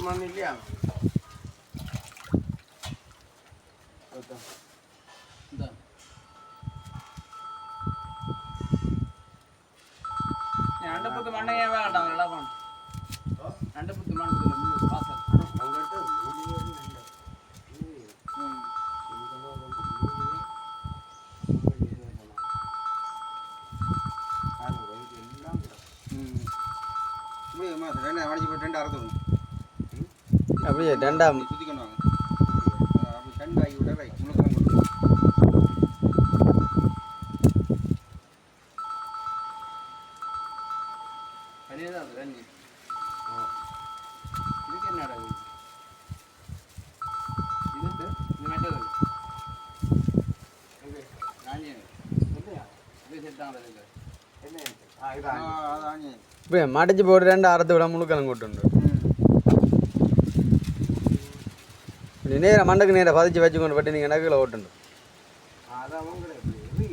மண் இல்லையா ரெண்டு புத்து மண்ணையே வேண்டாம் நல்லா பண்ணும் ரெண்டு புத்து மண் வாசல் ரெண்டு வடிச்சு போட்டு ரெண்டு அறுத்து அப்படியே ரெண்டாம் அப்படி சுத்தி கொண்டு வாங்க அஹ் அப்படி ரெண்டாகி இப்படி நேராக மண்ணுக்கு நேராக பதிச்சு வச்சு கொண்டு போட்டு நீங்கள் நகையில் ஓட்டுண்டு அது அவங்களே இப்படி